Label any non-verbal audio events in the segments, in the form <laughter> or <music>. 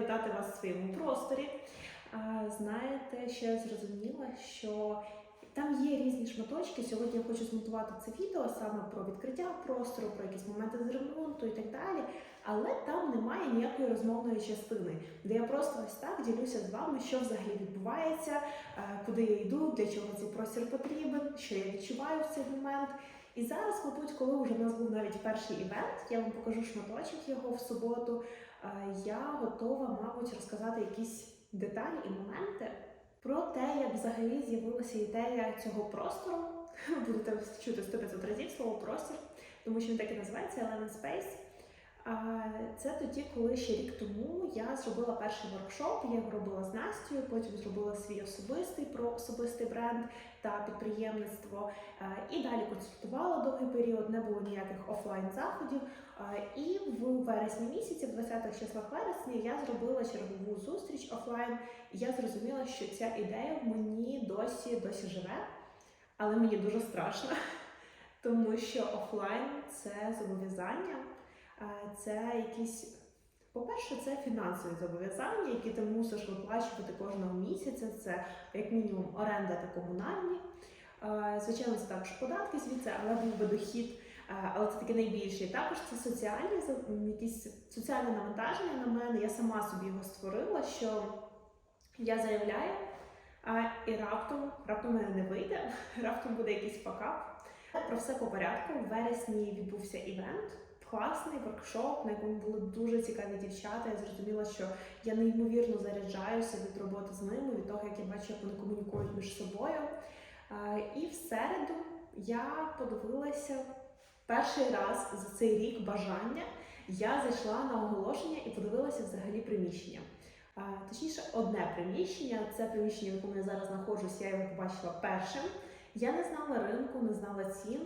вітати вас в своєму просторі. Знаєте, що я зрозуміла, що там є різні шматочки. Сьогодні я хочу змонтувати це відео саме про відкриття простору, про якісь моменти з ремонту і так далі. Але там немає ніякої розмовної частини, де я просто ось так ділюся з вами, що взагалі відбувається, куди я йду, для чого цей простір потрібен, що я відчуваю в цей момент. І зараз, мабуть, коли вже в нас був навіть перший івент, я вам покажу шматочок його в суботу. е, Я готова, мабуть, розказати якісь деталі і моменти про те, як взагалі з'явилася ідея цього простору. <laughs> Будете чути 100-500 разів слово простір, тому що він так і називається Element Space. Це тоді, коли ще рік тому я зробила перший воркшоп. Я його робила з Настю, потім зробила свій особистий про особистий бренд та підприємництво. І далі консультувала довгий період, не було ніяких офлайн заходів. І в вересні місяці, в 20-х числах вересня, я зробила чергову зустріч офлайн. І я зрозуміла, що ця ідея в мені досі досі живе, але мені дуже страшно, <laughs> тому що офлайн це зобов'язання. Це якісь, по-перше, це фінансові зобов'язання, які ти мусиш виплачувати кожного місяця. Це як мінімум оренда та комунальні. Звичайно, це також податки звідси, але був би дохід. Але це таке найбільше. Також це соціальні якісь соціальне навантаження на мене. Я сама собі його створила, що я заявляю, і раптом, раптом мене не вийде, <laughs> раптом буде якийсь факап. Про все по порядку. В вересні відбувся івент класний воркшоп, на якому були дуже цікаві дівчата. Я зрозуміла, що я неймовірно заряджаюся від роботи з ними, від того, як я бачу, як вони комунікують між собою. І в середу я подивилася перший раз за цей рік бажання. Я зайшла на оголошення і подивилася взагалі приміщення. Точніше, одне приміщення це приміщення, в якому я зараз знаходжусь. Я його побачила першим. Я не знала ринку, не знала цін.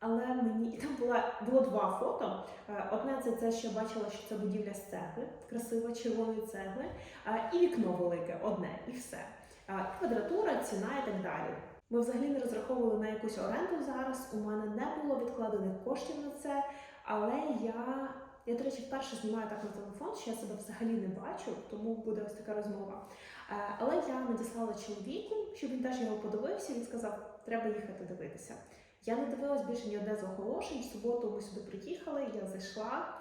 Але мені там була було два фото. Е, Одне це те, що я бачила, що це будівля з цегли, красива червоної цегли, е, і вікно велике, одне, і все. Е, квадратура, ціна і так далі. Ми взагалі не розраховували на якусь оренду зараз. У мене не було відкладених коштів на це, але я. Я, до речі, вперше знімаю так на телефон, що я себе взагалі не бачу, тому буде ось така розмова. Але я надіслала чоловіку, щоб він теж його подивився. Він сказав, треба їхати дивитися. Я не дивилась більше ні одне з оголошень. В суботу ми сюди приїхали, я зайшла.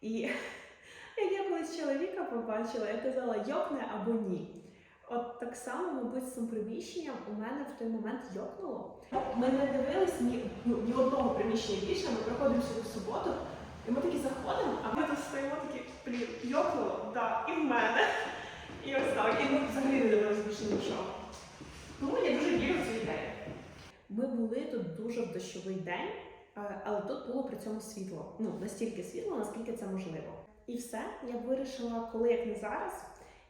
І <laughs> я колись чоловіка побачила, я казала йокне або ні. От так само, мабуть, з цим приміщенням у мене в той момент йокнуло. Ми не дивились ні, ну, ні одного приміщення більше, ми приходимо сюди в суботу, і ми такі заходимо, а ми тут стоїмо такі, блін, йокнуло, да, і в мене. І ось так. І ми взагалі не дивились більше нічого. Тому я дуже вірю в цю ідею. Ми були тут дуже в дощовий день, е, але тут було при цьому світло. Ну, настільки світло, наскільки це можливо. І все, я вирішила, коли як не зараз.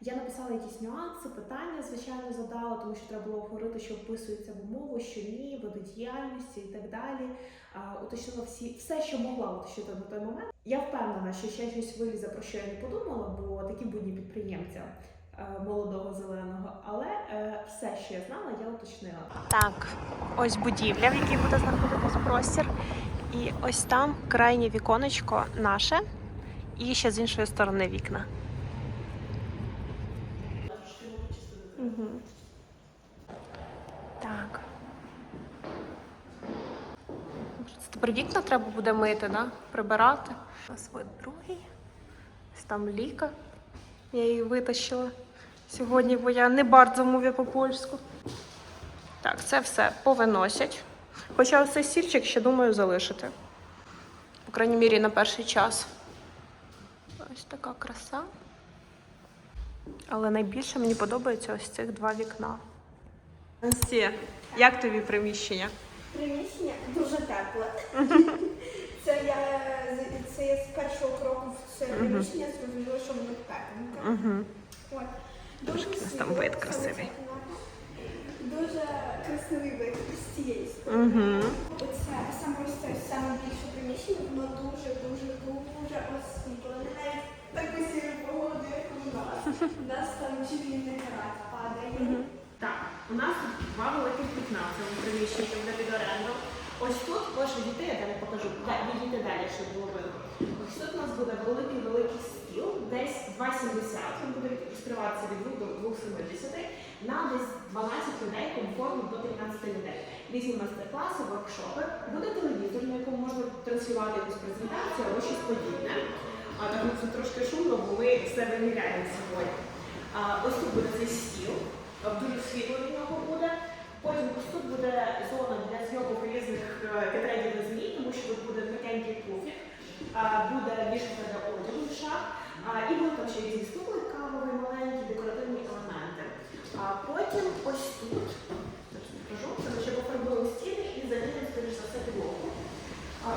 Я написала якісь нюанси, питання, звичайно, задала, тому що треба було говорити, що вписується в умову, що ні, види діяльності і так далі. А, уточнила всі все, що могла уточнити на той момент. Я впевнена, що ще щось вилізе, про що я не подумала, бо такі будні підприємця молодого зеленого. Але е, все, що я знала, я уточнила. Так, ось будівля, в якій буде знаходитись простір. І ось там крайнє віконечко наше, і ще з іншої сторони вікна. Угу. Так. Тепер вікна треба буде мити, да? прибирати. Ось вид другий. Ось там ліка. Я її витащила сьогодні, бо я не bardzo mówię по польську. Так, це все повиносять. Хоча ось цей стільчик ще думаю залишити. По крайній мірі на перший час. Ось така краса. Але найбільше мені подобається ось цих два вікна. Анстія, як тобі приміщення? Приміщення дуже тепле. <laughs> Це я з- це я з першого кроку в це приміщення зрозуміла, що воно тепленьке. Нас там вид красивий. Дуже красивий вид з цієї сторони. Угу. Оце саме ось це саме більше приміщення, воно дуже, дуже, дуже освітлене. Навіть таку сіру погоду, як у нас. У нас там чарівний град падає. Так, у нас тут два великих вікна в цьому приміщенні, де під оренду. Ось тут можеш відійти, я далі покажу. Да, Відійти далі, щоб було видно. Ось тут у нас буде великий стіл, десь 2,70, він буде відкриватися від 2 до 2,70, на десь 12 людей, комфортно до 15 людей. Різні майстер-класи, воркшопи. Буде телевізор, на якому можна транслювати якусь презентацію або щось подібне. А так ну, це трошки шумно, бо ми все виміряємо сьогодні. А, ось тут буде цей стіл, дуже світло від нього буде. Потім ось тут буде зона для зйомок різних е, кетредів на змі, тому що тут буде м'якенький пуфік, буде вішка для одягу в шах, і буде там ще різні стули, кавові, маленькі, декоративні елементи. А потім ось тут, покажу, це ще пофарбуємо стіни і замінимо, скоріш за все, підлогу.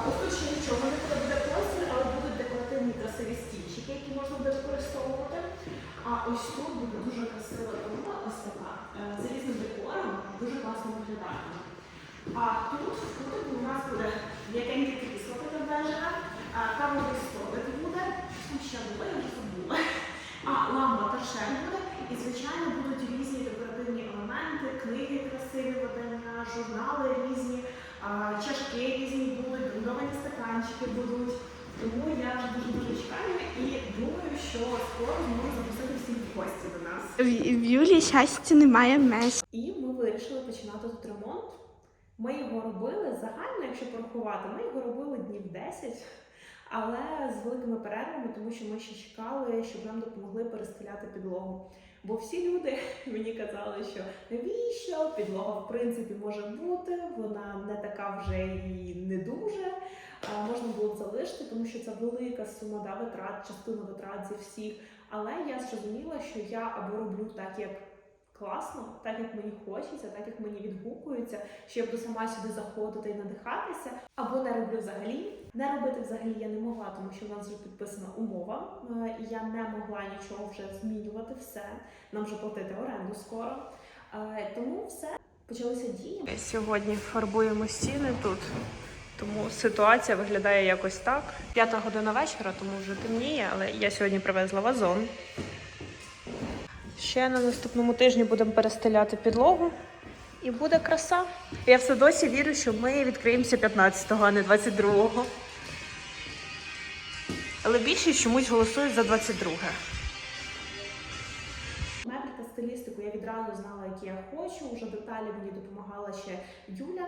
Ось тут ще нічого не буде, простір, але будуть декоративні красиві стільчики, які можна буде використовувати. А ось тут буде дуже красива труба, ось така, е, з різним декором, дуже класно виглядає. А тут кутику у нас буде м'якеньке крісло перевежене, кавовий столик буде, що там ще було, я вже забула. А лампа торшер буде, і звичайно будуть різні декоративні елементи, книги красиві видання, журнали різні, чашки різні будуть, брендовані стаканчики будуть. Тому я дуже дуже чекаю і думаю, що скоро зможу запросити всіх гості до нас. В Юлі щастя немає меж. І ми вирішили починати тут ремонт. Ми його робили загально, якщо порахувати, ми його робили днів 10, але з великими перервами, тому що ми ще чекали, щоб нам допомогли перестеляти підлогу. Бо всі люди <laughs> мені казали, що навіщо підлога в принципі може бути, вона не така вже і не дуже. А, можна було залишити, тому що це велика сума да, витрат, частина витрат зі всіх. Але я зрозуміла, що я або роблю так, як класно, так як мені хочеться, так як мені відгукується, що я буду сама сюди заходити і надихатися, або не роблю взагалі. Не робити взагалі я не могла, тому що в нас вже підписана умова, е, і я не могла нічого вже змінювати. Все нам вже платити оренду скоро. Е, Тому все почалися дії. Сьогодні фарбуємо стіни тут, тому ситуація виглядає якось так. П'ята година вечора, тому вже темніє, але я сьогодні привезла вазон. Ще на наступному тижні будемо перестеляти підлогу. І буде краса. Я все досі вірю, що ми відкриємося 15-го, а не 22-го. Але більшість чомусь голосують за 22-ге. Хочу. Уже деталі мені допомагала ще Юля.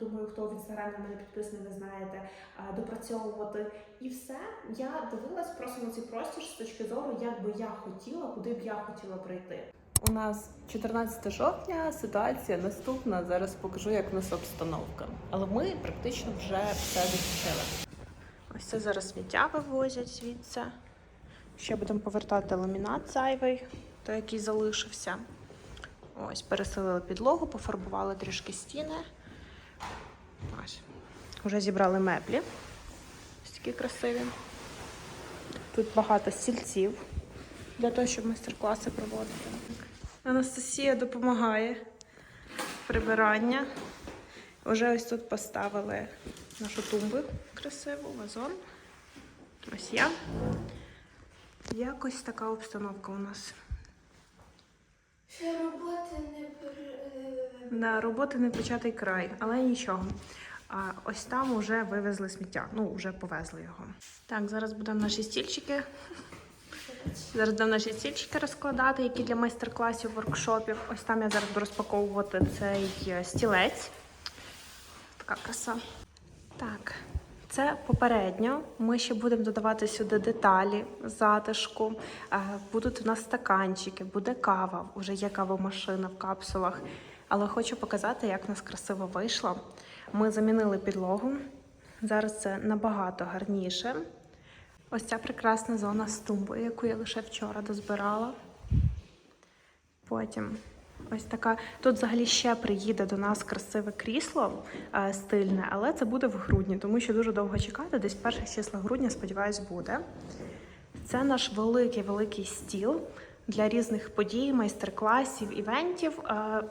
Думаю, хто в інстаграмі мене підписаний, ви знаєте, допрацьовувати. І все. Я дивилась просто на цей простір з точки зору, як би я хотіла, куди б я хотіла прийти. У нас 14 жовтня, ситуація наступна. Зараз покажу, як у нас обстановка. Але ми практично вже все закінчили. Ось це зараз сміття вивозять звідси. Ще будемо повертати ламінат зайвий, той, який залишився. Ось, переселили підлогу, пофарбували трішки стіни. Ось. Вже зібрали меблі. Ось такі красиві. Тут багато стільців для того, щоб майстер-класи проводити. Анастасія допомагає прибирання. Уже ось тут поставили нашу тумбу красиву, вазон. Ось я. Якось така обстановка у нас. Ще роботи не На роботи не початий край, але нічого. А ось там вже вивезли сміття. Ну, вже повезли його. Так, зараз будемо наші стільчики. Зараз будемо наші стільчики розкладати, які для майстер-класів, воркшопів. Ось там я зараз буду розпаковувати цей е, стілець. Така краса. Так, це попередньо. Ми ще будемо додавати сюди деталі, затишку. Е, Будуть у нас стаканчики, буде кава. Уже є кавомашина в капсулах. Але хочу показати, як в нас красиво вийшло. Ми замінили підлогу. Зараз це набагато гарніше. Ось ця прекрасна зона з тумбою, яку я лише вчора дозбирала. Потім ось така. Тут взагалі ще приїде до нас красиве крісло е, стильне, але це буде в грудні, тому що дуже довго чекати. Десь перших числах грудня, сподіваюсь, буде. Це наш великий великий стіл для різних подій, майстер-класів, івентів. Е,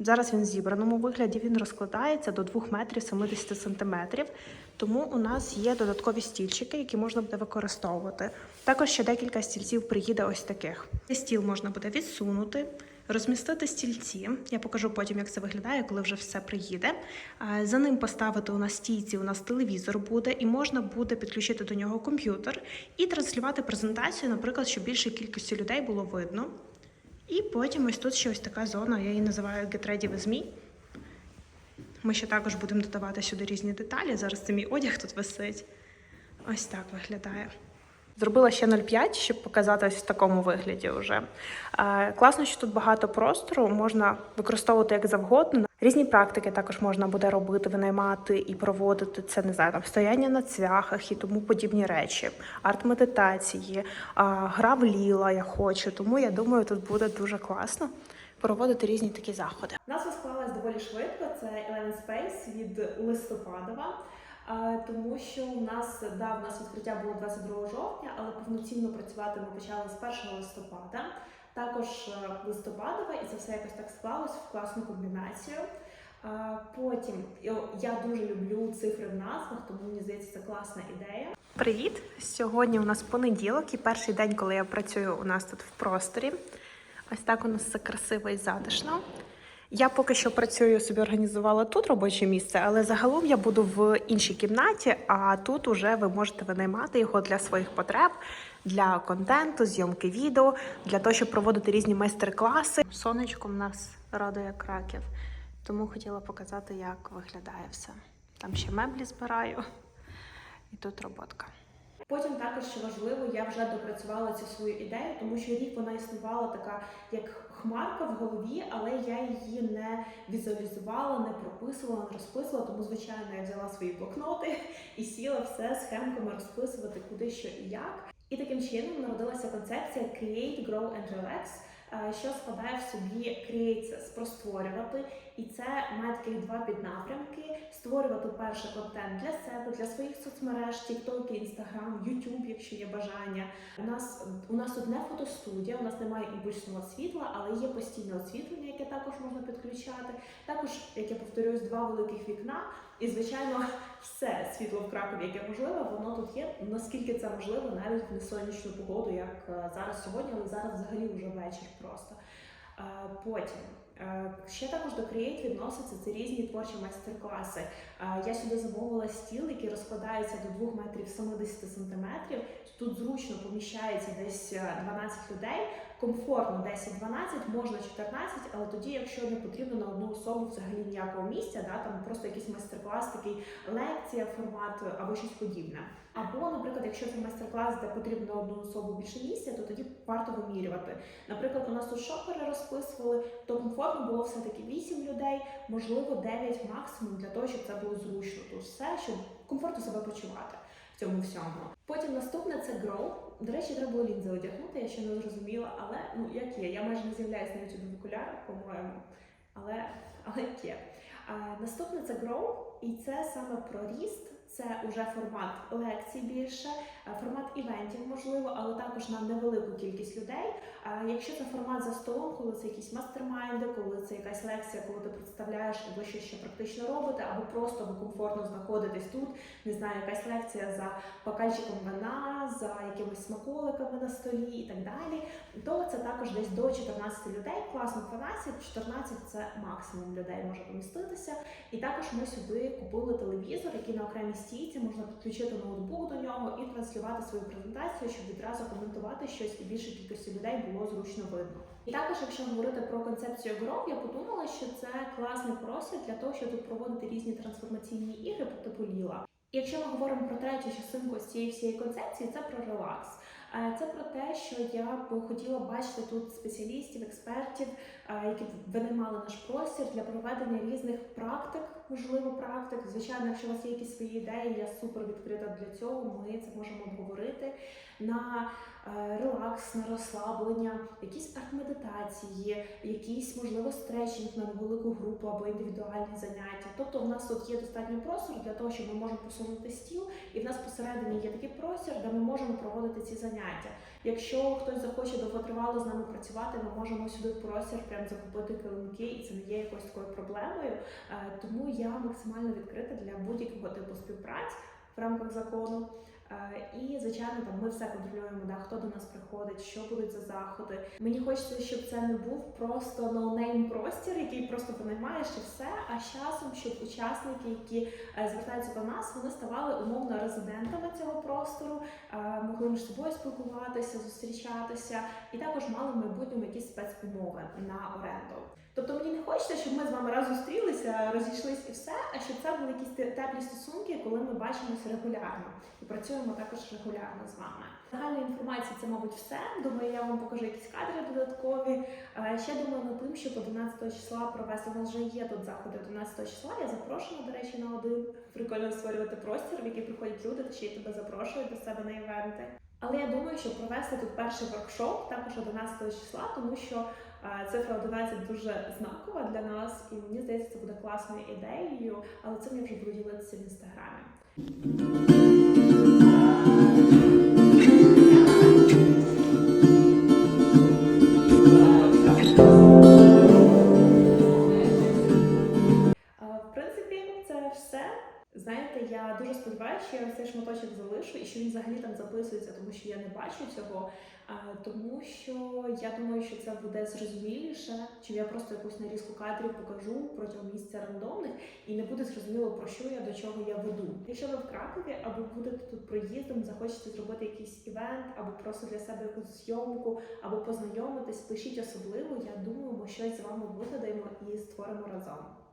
Зараз він в зібраному вигляді, він розкладається до 2 метрів 70 сантиметрів. Тому у нас є додаткові стільчики, які можна буде використовувати. Також ще декілька стільців приїде ось таких. Стіл можна буде відсунути, розмістити стільці. Я покажу потім, як це виглядає, коли вже все приїде. За ним поставити у нас стійці, у нас телевізор буде, і можна буде підключити до нього комп'ютер і транслювати презентацію, наприклад, щоб більшій кількості людей було видно. І потім ось тут ще ось така зона, я її називаю Get with Me. Ми ще також будемо додавати сюди різні деталі. Зараз це мій одяг тут висить. Ось так виглядає. Зробила ще 0,5, щоб показатись в такому вигляді вже. Класно, що тут багато простору, можна використовувати як завгодно. Різні практики також можна буде робити, винаймати і проводити це, не знаю, там стояння на цвяхах і тому подібні речі, арт-медитації, гра в ліла я хочу. Тому я думаю, тут буде дуже класно проводити різні такі заходи. Назва склалась доволі швидко. Це Eleven Space від листопадова. Тому що у нас да, у нас відкриття було 22 жовтня, але повноцінно працювати ми почали з 1 листопада. Також е, листопадова, і це все якось так склалось в класну комбінацію. Потім я дуже люблю цифри в назвах, тому мені здається, це класна ідея. Привіт! Сьогодні у нас понеділок і перший день, коли я працюю у нас тут в просторі. Ось так у нас все красиво і затишно. Я поки що працюю, собі організувала тут робоче місце, але загалом я буду в іншій кімнаті, а тут уже ви можете винаймати його для своїх потреб, для контенту, зйомки відео, для того, щоб проводити різні майстер-класи. Сонечком нас радує краків, тому хотіла показати, як виглядає все. Там ще меблі збираю, і тут роботка. Потім також що важливо, я вже допрацювала цю свою ідею, тому що рік вона існувала така як хмарка в голові, але я її не візуалізувала, не прописувала, не розписувала. Тому, звичайно, я взяла свої блокноти і сіла все схемками розписувати, куди що і як. І таким чином народилася концепція Create, Grow and Relax, е, що складає в собі Create це спростворювати, і це має таких два піднапрямки: створювати перше контент для себе, для своїх соцмереж, TikTok, Instagram, YouTube, якщо є бажання. У нас у нас тут не фотостудія, у нас немає імпульсного світла, але є постійне освітлення, яке також можна підключати. Також, як я повторюсь, два великих вікна. І, звичайно, <laughs> все світло в Кракові, яке можливе, воно тут є. Наскільки це можливо, навіть в несонячну погоду, як е, зараз сьогодні, але зараз взагалі вже вечір просто. Е, Потім ще також до Create відносяться це різні творчі майстер-класи. Е, Я сюди замовила стіл, який розкладається до 2 метрів 70 сантиметрів. Тут зручно поміщається десь е, 12 людей. Комфортно 10-12, можна 14, але тоді, якщо не потрібно на одну особу взагалі ніякого місця, да, там просто якийсь майстер-клас, такий лекція, формат або щось подібне. Або, наприклад, якщо це майстер-клас, де потрібно одну особу більше місця, то тоді варто вимірювати. Наприклад, у нас тут шопери розписували, то комфортно було все-таки 8 людей, можливо, 9 максимум для того, щоб це було зручно. Тут все, щоб комфортно себе почувати в цьому всьому. Потім наступне це Grow. До речі, треба було лінзи одягнути, я ще не зрозуміла, але ну як є, я майже не з'являюся на YouTube в окулярах, по-моєму. Але, але є. А, наступне це Grow, і це саме про ріст. Це вже формат лекцій більше, е, формат івентів можливо, але також на невелику кількість людей. Якщо це формат за столом, коли це якісь мастер-майнди, коли це якась лекція, коли ти представляєш, або щось ще практично робите, або просто комфортно знаходитесь тут, не знаю, якась лекція за бокальчиком вина, за якимись смаколиками на столі і так далі, то це також десь до 14 людей. Класно 12, 14 це максимум людей може поміститися. І також ми сюди купили телевізор, який на окремій стійці можна підключити ноутбук до нього і транслювати свою презентацію, щоб відразу коментувати щось і більше кількості людей було зручно видно. І також, якщо говорити про концепцію гров, я подумала, що це класний простір для того, щоб проводити різні трансформаційні ігри типу Ліла. І якщо ми говоримо про третю частинку з цієї всієї концепції, це про релакс. Е, Це про те, що я б хотіла бачити тут спеціалістів, експертів, е, які б винаймали наш простір для проведення різних практик, можливо, практик. Звичайно, якщо у вас є якісь свої ідеї, я супер відкрита для цього. Ми це можемо обговорити на релакс, на розслаблення, якісь арт-медитації, якісь можливо стретчинг на невелику групу або індивідуальні заняття. Тобто, в нас тут є достатньо простору для того, щоб ми можемо посунути стіл, і в нас посередині є такий простір, де ми можемо проводити ці заняття. Якщо хтось захоче довготривало з нами працювати, ми можемо сюди в простір прям закупити килимки, і це не є якоюсь такою проблемою. Е, Тому я максимально відкрита для будь-якого типу співпраць в рамках закону. Е, І звичайно, там ми все контролюємо, да, хто до нас приходить, що будуть за заходи. Мені хочеться, щоб це не був просто ноунейм який просто понаймаєш і все. А з часом, щоб учасники, які е, звертаються до нас, вони ставали умовно резидентами цього простору, е, могли між собою спілкуватися, зустрічатися, і також мали в майбутньому якісь спецумови на оренду. Тобто мені не хочеться, щоб ми з вами раз зустрілися, розійшлись і все, а щоб це були якісь теплі стосунки, коли ми бачимося регулярно і працюємо також регулярно з вами. Загальна інформація це, мабуть, все. Думаю, я вам покажу якісь кадри додаткові. Е, Ще думаю над тим, щоб 11 числа провести. У нас вже є тут заходи 11 числа. Я запрошена, до речі, на один. Прикольно створювати простір, в який приходять люди, й тебе запрошують до себе на івенти. Але я думаю, що провести тут перший воркшоп також 11 числа, тому що е, цифра 11 дуже знакова для нас, і мені здається, це буде класною ідеєю. Але цим я вже буду ділитися в інстаграмі. Це все. Знаєте, я дуже сподіваюся, що я цей шматочок залишу і що він взагалі там записується, тому що я не бачу цього. Е, Тому що я думаю, що це буде зрозуміліше, чи я просто якусь нарізку кадрів покажу протягом місця рандомних, і не буде зрозуміло про що я до чого я веду. Якщо ви в Кракові або будете тут проїздом, захочете зробити якийсь івент, або просто для себе якусь зйомку, або познайомитись, пишіть особливо. Я думаю, ми щось з вами вигадаємо і створимо разом.